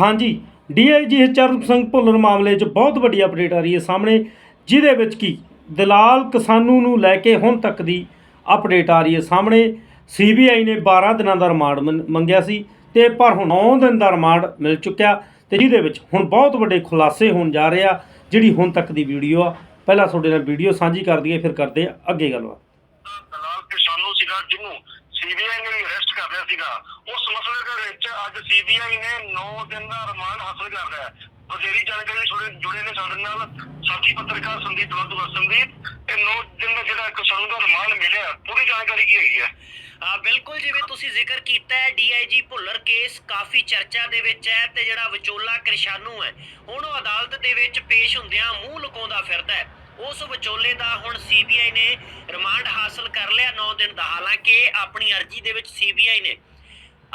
ਹਾਂਜੀ, ਡੀਆਈਜੀ ਹਰਚਰਨ ਸਿੰਘ ਭੁੱਲਰ ਮਾਮਲੇ 'ਚ ਬਹੁਤ ਵੱਡੀ ਅਪਡੇਟ ਆ ਰਹੀ ਹੈ ਸਾਹਮਣੇ, ਜਿਹਦੇ ਵਿੱਚ ਕੀ ਦਲਾਲ ਕਿਸਾਨੂ ਨੂੰ ਲੈ ਕੇ ਹੁਣ ਤੱਕ ਦੀ ਅਪਡੇਟ ਆ ਰਹੀ ਹੈ ਸਾਹਮਣੇ। ਸੀਬੀਆਈ ਨੇ 12 ਦਿਨਾਂ ਦਾ ਰਿਮਾਂਡ ਮੰ- ਮੰਗਿਆ ਸੀ ਤੇ ਪਰ ਹੁਣ 9 ਦਿਨ ਦਾ ਰਿਮਾਂਡ ਮਿਲ ਚੁੱਕਿਆ ਤੇ ਜਿਹਦੇ ਵਿੱਚ ਹੁਣ ਬਹੁਤ ਵੱਡੇ ਖੁਲਾਸੇ ਹੋਣ ਜਾ ਰਹੇ ਆ, ਜਿਹੜੀ ਹੁਣ ਤੱਕ ਦੀ ਵੀਡੀਓ ਆ। ਪਹਿਲਾਂ ਤੁਹਾਡੇ ਨਾਲ ਵੀਡੀਓ ਸਾਂਝੀ ਕਰ ਦਈਏ, ਫਿਰ ਕਰਦੇ ਆ ਅੱਗੇ ਗੱਲਬਾਤ। ਦਲਾਲ ਕਿਸਾਨੂ ਸੀਗਾ ਜਿਹਨੂੰ ਸੀਬੀਆਈ ਨੇ ਅਰੈਸਟ ਸੀਗਾ। ਉਸ ਮਸਲੇ ਦੇ ਵਿੱਚ ਅੱਜ ਸੀਬੀਆਈ ਨੇ 9 ਦਿਨ ਦਾ ਰਿਮਾਂਡ ਹਾਸਲ ਕਰ ਲਿਆ ਹੈ। ਬਥੇਰੀ ਜਾਣਕਾਰੀ ਜੁੜੇ ਜੁੜੇ ਨੇ ਸਾਡੇ ਨਾਲ। ਸਾਥੀ ਪੱਤਰਕਾਰ ਸੰਦੀਪ ਦਵਾਦੂ ਸੰਦੀਪ ਇਹ 9 ਦਿਨ ਦਾ ਜਿਹੜਾ ਕਿਸਾਨੂ ਦਾ ਰਿਮਾਂਡ ਮਿਲਿਆ ਪੂਰੀ ਜਾਣਕਾਰੀ ਕੀ ਹੈਗੀ ਹੈ? ਆ ਬਿਲਕੁਲ ਜਿਵੇਂ ਤੁਸੀਂ ਜ਼ਿਕਰ ਕੀਤਾ ਹੈ ਡੀਆਈਜੀ ਭੁੱਲਰ ਕੇਸ ਕਾਫੀ ਚਰਚਾ ਦੇ ਵਿੱਚ ਹੈ ਤੇ ਜਿਹੜਾ ਵਿਚੋਲਾ ਕ੍ਰਿਸ਼ਾਨੂ ਹੈ ਹੁਣ ਉਹ ਅਦਾਲਤ ਦੇ ਵਿੱਚ ਪੇਸ਼ ਹੁੰਦਿਆਂ ਮੂੰਹ ਲੁਕਾਉਂਦਾ ਫਿਰਦਾ ਹੈ। ਉਸ ਵਿਚੋਲੇ ਦਾ ਹੁਣ ਸੀਬੀਆਈ ਨੇ ਰਿਮਾਂਡ ਹਾਸਲ ਕਰ ਲਿਆ 9 ਦਿਨ ਦਾ। ਹਾਲਾਂਕਿ ਆਪਣੀ ਅਰਜ਼ੀ ਦੇ ਵਿੱਚ ਸੀਬੀਆਈ ਨੇ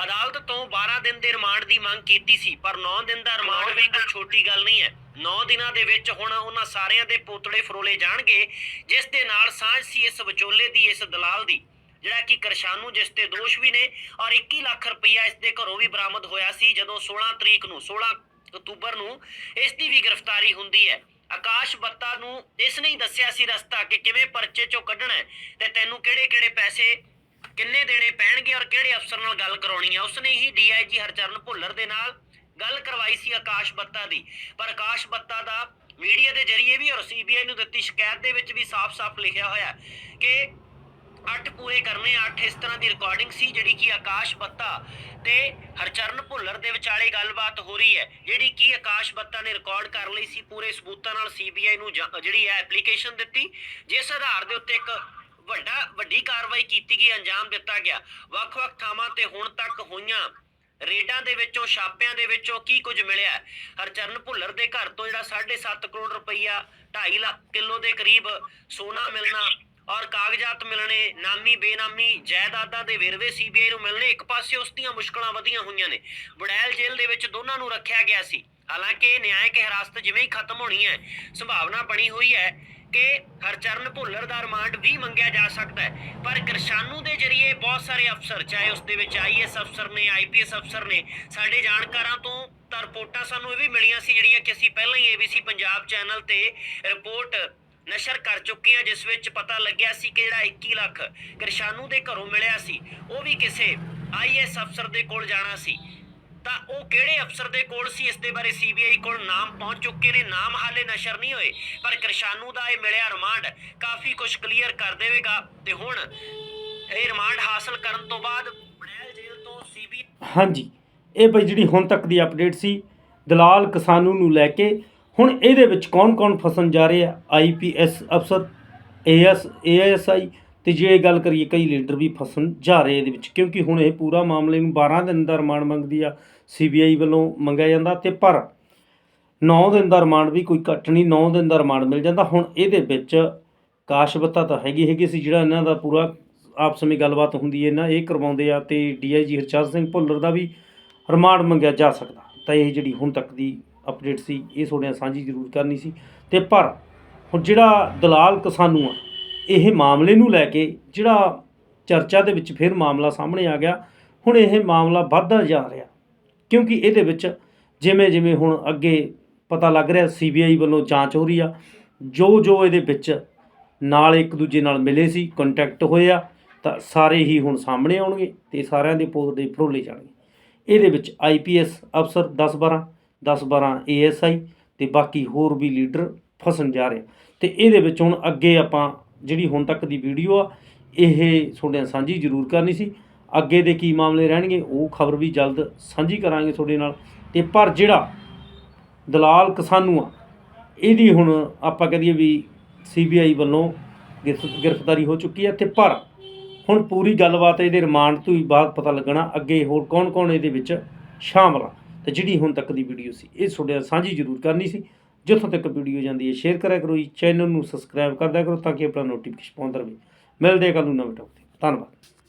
ਅਦਾਲਤ ਤੋਂ 12 ਦਿਨ ਦੇ ਰਿਮਾਂਡ ਦੀ ਮੰਗ ਕੀਤੀ ਸੀ ਪਰ 9 ਦਿਨ ਦਾ ਰਿਮਾਂਡ ਵੀ ਕੋਈ ਛੋਟੀ ਗੱਲ ਨਹੀਂ ਹੈ। 9 ਦਿਨਾਂ ਦੇ ਵਿੱਚ ਹੁਣ ਉਹਨਾਂ ਸਾਰਿਆਂ ਦੇ ਪੋਤੜੇ ਫਰੋਲੇ ਜਾਣਗੇ ਜਿਸ ਦੇ ਨਾਲ ਸਾਂਝ ਸੀ ਇਸ ਵਿਚੋਲੇ ਦੀ ਇਸ ਦਲਾਲ ਦੀ ਜਿਹੜਾ ਕਿ ਕਰਸ਼ਾਨੂ ਜਿਸ ਤੇ ਦੋਸ਼ ਵੀ ਨੇ ਔਰ 21 ਲੱਖ ਰੁਪਈਆ ਇਸ ਦੇ ਘਰੋਂ ਵੀ ਬਰਾਮਦ ਹੋਇਆ ਸੀ। ਜਦੋਂ 16 ਤਰੀਕ ਨੂੰ 16 ਅਕਤੂਬਰ ਨੂੰ ਇਸ ਦੀ ਵੀ ਗ੍ਰਿਫਤਾਰੀ ਹੁੰਦੀ ਹੈ। ਆਕਾਸ਼ ਬੱਤਾ ਨੂੰ ਇਸ ਨੇ ਦੱਸਿਆ ਸੀ ਰਸਤਾ ਕਿ ਕਿਵੇਂ ਪਰਚੇ ਚੋਂ ਕੱਢਣਾ ਹੈ ਤੇ ਤੈਨੂੰ ਕਿਹੜੇ ਕਿਹੜੇ ਪੈਸੇ ਕਿੰਨੇ ਦੇਣੇ ਪੈਣਗੇ ਔਰ ਕਿਹੜੇ ਅਫਸਰ ਨਾਲ ਗੱਲ ਕਰਾਉਣੀ ਹੈ। ਉਸਨੇ ਹੀ ਡੀਆਈਜੀ ਹਰਚਰਨ ਭੁੱਲਰ ਦੇ ਨਾਲ ਗੱਲ ਕਰਵਾਈ ਸੀ ਆਕਾਸ਼ ਬੱਤਾ ਦੀ। ਪਰ ਆਕਾਸ਼ ਬੱਤਾ ਦਾ ਮੀਡੀਆ ਦੇ ਜ਼ਰੀਏ ਵੀ ਔਰ ਸੀਬੀਆਈ ਨੂੰ ਦਿੱਤੀ ਸ਼ਿਕਾਇਤ ਦੇ ਵਿੱਚ ਵੀ ਸਾਫ਼-ਸਾਫ਼ ਲਿਖਿਆ ਹੋਇਆ ਕਿ ਅੱਠ ਪੂਰੇ ਕਰਨੇ ਅੱਠ ਇਸ ਤਰ੍ਹਾਂ ਦੀ ਰਿਕਾਰਡਿੰਗ ਸੀ ਜਿਹੜੀ ਕਿ ਆਕਾਸ਼ ਬੱਤਾ ਤੇ ਹਰਚਰਨ ਭੁੱਲਰ ਦੇ ਵਿਚਾਲੇ ਗੱਲਬਾਤ ਹੋ ਰਹੀ ਹੈ, ਜਿਹੜੀ ਕਿ ਆਕਾਸ਼ ਬੱਤਾ ਨੇ ਰਿਕਾਰਡ ਕਰ ਲਈ ਸੀ ਪੂਰੇ ਸਬੂਤਾਂ ਨਾਲ ਸੀਬੀਆਈ ਨੂੰ ਜਿਹੜੀ ਹੈ ਐਪਲੀਕੇਸ਼ਨ ਦਿੱਤੀ, ਜਿਸ ਆਧਾਰ ਦੇ ਉੱਤੇ ਇੱਕ ਵੱਡਾ, ਵੱਡੀ ਕਾਰਵਾਈ ਕੀਤੀ ਗਈ, ਅੰਜਾਮ ਦਿੱਤਾ ਗਿਆ। ਵੱਖ-ਵੱਖ ਥਾਵਾਂ ਤੇ ਹੁਣ ਤੱਕ ਹੋਈਆਂ ਰੇਡਾਂ ਦੇ ਵਿੱਚੋਂ, ਛਾਪਿਆਂ ਦੇ ਵਿੱਚੋਂ ਕੀ ਕੁਝ ਮਿਲਿਆ? ਹਰਚਰਨ ਭੁੱਲਰ ਦੇ ਘਰ ਤੋਂ ਜਿਹੜਾ 7.5 ਕਰੋੜ ਰੁਪਈਆ 2.5 ਲੱਖ ਕਿਲੋ ਦੇ ਕਰੀਬ ਸੋਨਾ ਮਿਲਣਾ ਔਰ ਕਾਗਜ਼ਾਤ ਮਿਲਣੇ, ਨਾਮੀ, ਬੇਨਾਮੀ ਜਾਇਦਾਦਾਂ ਦੇ ਵੇਰਵੇ ਸੀਬੀਆਈ ਨੂੰ ਮਿਲਣੇ, ਇੱਕ ਪਾਸੇ ਉਸ ਦੀਆਂ ਮੁਸ਼ਕਲਾਂ ਵਧੀਆਂ ਹੋਈਆਂ ਨੇ। ਬੜੈਲ ਜੇਲ੍ਹ ਦੇ ਵਿੱਚ ਦੋਨਾਂ ਨੂੰ ਰੱਖਿਆ ਗਿਆ ਸੀ। ਹਾਲਾਂਕਿ ਨਿਆਇਕ ਹਿਰਾਸਤ ਜਿਵੇਂ ਹੀ ਖਤਮ ਹੋਣੀ ਹੈ, ਸੰਭਾਵਨਾ ਬਣੀ ਹੋਈ ਹੈ ਕਿ ਹਰਚਰਨ ਭੁੱਲਰ ਦਾ ਰਿਮਾਂਡ ਵੀ ਮੰਗਿਆ ਜਾ ਸਕਦਾ ਹੈ। ਪਰ ਕਿਰਸ਼ਾਨੂ ਦੇ ਜਰੀਏ ਬਹੁਤ ਸਾਰੇ ਅਫਸਰ, ਚਾਹੇ ਉਸ ਦੇ ਵਿੱਚ ਆਈਐਸ ਅਫਸਰ ਨੇ ਆਈਪੀਐਸ ਅਫਸਰ ਨੇ, ਸਾਡੇ ਜਾਣਕਾਰਾਂ ਤੋਂ ਤਾਂ ਰਿਪੋਰਟਾਂ ਸਾਨੂੰ ਇਹ ਵੀ ਮਿਲੀਆਂ ਸੀ ਜਿਹੜੀਆਂ ਕਿ ਅਸੀਂ ਪਹਿਲਾਂ ਹੀ ਏਬੀਸੀ ਪੰਜਾਬ ਚੈਨਲ ਤੇ ਰਿਪੋਰਟ ਨਸ਼ਰ ਕਰ ਚੁੱਕੇ ਹਾਂ ਜਿਸ ਵਿੱਚ ਪਤਾ ਲੱਗਿਆ ਸੀ ਕਿ ਜਿਹੜਾ 21 ਲੱਖ ਕਿਰਸ਼ਾਨੂ ਦੇ ਘਰੋਂ ਮਿਲਿਆ ਸੀ, ਉਹ ਵੀ ਕਿਸੇ ਆਈਐਸ ਅਫਸਰ ਦੇ ਕੋਲ ਜਾਣਾ ਸੀ। ਤਾਂ ਉਹ ਕਿਹੜੇ ਅਫਸਰ ਦੇ ਕੋਲ ਸੀ, ਇਸ ਦੇ ਬਾਰੇ ਸੀਬੀਆਈ ਕੋਲ ਨਾਮ ਪਹੁੰਚ ਚੁੱਕੇ ਨੇ, ਨਾਮ ਹਾਲੇ ਨਸ਼ਰ ਨਹੀਂ ਹੋਏ, ਪਰ ਕਿਰਸ਼ਾਨੂ ਦਾ ਇਹ ਮਿਲਿਆ ਰਿਮਾਂਡ ਕਾਫੀ ਕੁਝ ਕਲੀਅਰ ਕਰ ਦੇਵੇਗਾ। ਤੇ ਹੁਣ ਇਹ ਰਿਮਾਂਡ ਹਾਸਲ ਕਰਨ ਤੋਂ ਬਾਅਦ ਬੜੈਲ ਜੇਲ੍ਹ ਤੋਂ ਸੀਬੀ ਹਾਂਜੀ, ਇਹ ਬਈ ਜਿਹੜੀ ਹੁਣ ਤੱਕ ਦੀ ਅਪਡੇਟ ਸੀ, ਦਲਾਲ ਕਿਸਾਨੂ ਨੂੰ ਲੈ ਕੇ ਹੁਣ ਇਹਦੇ ਵਿੱਚ ਕੌਣ-ਕੌਣ ਫਸਣ ਜਾ ਰਹੇ ਆ? ਆਈਪੀਐਸ ਅਫਸਰ ਏਐਸ ਏਐਸਆਈ ਤੇ ਜੇ ਗੱਲ ਕਰੀਏ ਕਈ ਲੀਡਰ ਵੀ ਫਸਣ ਜਾ ਰਹੇ ਇਹਦੇ ਵਿੱਚ, ਕਿਉਂਕਿ ਹੁਣ ਇਹ ਪੂਰਾ ਮਾਮਲੇ ਨੂੰ 12 ਦਿਨ ਦਾ ਰਿਮਾਂਡ ਮੰਗਦੀ ਆ ਸੀਬੀਆਈ ਵੱਲੋਂ ਮੰਗਿਆ ਜਾਂਦਾ ਤੇ ਪਰ 9 ਦਿਨ ਦਾ ਰਿਮਾਂਡ ਵੀ ਕੋਈ ਘੱਟ ਨਹੀਂ 9 ਦਿਨ ਦਾ ਰਿਮਾਂਡ ਮਿਲ ਜਾਂਦਾ। ਹੁਣ ਇਹਦੇ ਵਿੱਚ ਕਾਸ਼ਬਤਾ ਤਾਂ ਹੈਗੀ ਹੈਗੀ ਸੀ, ਜਿਹੜਾ ਇਹਨਾਂ ਦਾ ਪੂਰਾ ਆਪਸ ਵਿੱਚ ਗੱਲਬਾਤ ਹੁੰਦੀ ਹੈ ਨਾ ਇਹ ਕਰਵਾਉਂਦੇ ਆ ਤੇ ਡੀਆਈਜੀ ਹਰਚਰਨ ਸਿੰਘ ਭੁੱਲਰ ਦਾ ਵੀ ਰਿਮਾਂਡ ਮੰਗਿਆ ਜਾ ਸਕਦਾ। ਤਾਂ ਇਹ ਜਿਹੜੀ ਹੁਣ ਤੱਕ ਦੀ ਅਪਡੇਟ ਸੀ, ਇਹ ਤੁਹਾਡੇ ਨਾਲ ਸਾਂਝੀ ਜ਼ਰੂਰ ਕਰਨੀ ਸੀ। ਤੇ ਪਰ ਹੁਣ ਜਿਹੜਾ ਦਲਾਲ ਕਿਸਾਨੂ ਆ, ਇਹ ਮਾਮਲੇ ਨੂੰ ਲੈ ਕੇ ਜਿਹੜਾ ਚਰਚਾ ਦੇ ਵਿੱਚ ਫਿਰ ਮਾਮਲਾ ਸਾਹਮਣੇ ਆ ਗਿਆ, ਹੁਣ ਇਹ ਮਾਮਲਾ ਵੱਧਦਾ ਜਾ ਰਿਹਾ। ਕਿਉਂਕਿ ਇਹਦੇ ਵਿੱਚ ਜਿਵੇਂ ਜਿਵੇਂ ਹੁਣ ਅੱਗੇ ਪਤਾ ਲੱਗ ਰਿਹਾ ਸੀਬੀਆਈ ਵੱਲੋਂ ਜਾਂਚ ਹੋ ਰਹੀ ਆ, ਜੋ ਜੋ ਇਹਦੇ ਵਿੱਚ ਨਾਲ ਇੱਕ ਦੂਜੇ ਨਾਲ ਮਿਲੇ ਸੀ ਕੰਟੈਕਟ ਹੋਏ ਆ, ਤਾਂ ਸਾਰੇ ਹੀ ਹੁਣ ਸਾਹਮਣੇ ਆਉਣਗੇ ਤੇ ਸਾਰਿਆਂ ਦੇ ਪੋਸਟ ਦੇ ਫਰੋਲੇ ਜਾਣਗੇ। ਇਹਦੇ ਵਿੱਚ ਆਈਪੀਐਸ ਅਫਸਰ 10 12 10 12 ਏਐਸਆਈ ਤੇ ਬਾਕੀ ਹੋਰ ਵੀ ਲੀਡਰ ਫਸਣ ਜਾ ਰਹੇ ਤੇ ਇਹਦੇ ਵਿੱਚ ਹੁਣ ਅੱਗੇ ਆਪਾਂ ਜਿਹੜੀ ਹੁਣ ਤੱਕ ਦੀ ਵੀਡੀਓ ਆ, ਇਹ ਤੁਹਾਡੇ ਨਾਲ ਸਾਂਝੀ ਜ਼ਰੂਰ ਕਰਨੀ ਸੀ। ਅੱਗੇ ਦੇ ਕੀ ਮਾਮਲੇ ਰਹਿਣਗੇ, ਉਹ ਖਬਰ ਵੀ ਜਲਦ ਸਾਂਝੀ ਕਰਾਂਗੇ ਤੁਹਾਡੇ ਨਾਲ। ਤੇ ਪਰ ਜਿਹੜਾ ਦਲਾਲ ਕਿਸਾਨੂ ਆ, ਇਹਦੀ ਹੁਣ ਆਪਾਂ ਕਹਦੀਏ ਵੀ ਸੀਬੀਆਈ ਵੱਲੋਂ ਗ੍ਰਿਫ- ਗ੍ਰਿਫਤਾਰੀ ਹੋ ਚੁੱਕੀ ਹੈ ਤੇ ਪਰ ਹੁਣ ਪੂਰੀ ਗੱਲਬਾਤ ਇਹਦੇ ਰਿਮਾਂਡ ਤੋਂ ਹੀ ਬਾਅਦ ਪਤਾ ਲੱਗਣਾ ਅੱਗੇ ਹੋਰ ਕੌਣ-ਕੌਣ ਇਹਦੇ ਵਿੱਚ ਸ਼ਾਮਲ ਆ। ਤੇ ਜਿਹੜੀ ਹੁਣ ਤੱਕ ਦੀ ਵੀਡੀਓ ਸੀ, ਇਹ ਤੁਹਾਡੇ ਨਾਲ ਸਾਂਝੀ ਜ਼ਰੂਰ ਕਰਨੀ ਸੀ। ਜਿੱਥੋਂ ਤੱਕ ਵੀਡੀਓ ਜਾਂਦੀ ਹੈ ਸ਼ੇਅਰ ਕਰਿਆ ਕਰੋ ਜੀ ਚੈਨਲ ਨੂੰ ਸਬਸਕ੍ਰਾਈਬ ਕਰਦਿਆ ਕਰੋ ਤਾਂ ਕਿ ਆਪਣਾ ਨੋਟੀਫਿਕੇਸ਼ਨ ਪਹੁੰਚਦਾ ਰਹੇ। ਮਿਲਦੇ ਹਾਂ ਕੱਲ੍ਹ ਨੂੰ ਨਵੇਂ ਟੌਪਿਕ ਤੇ। ਧੰਨਵਾਦ।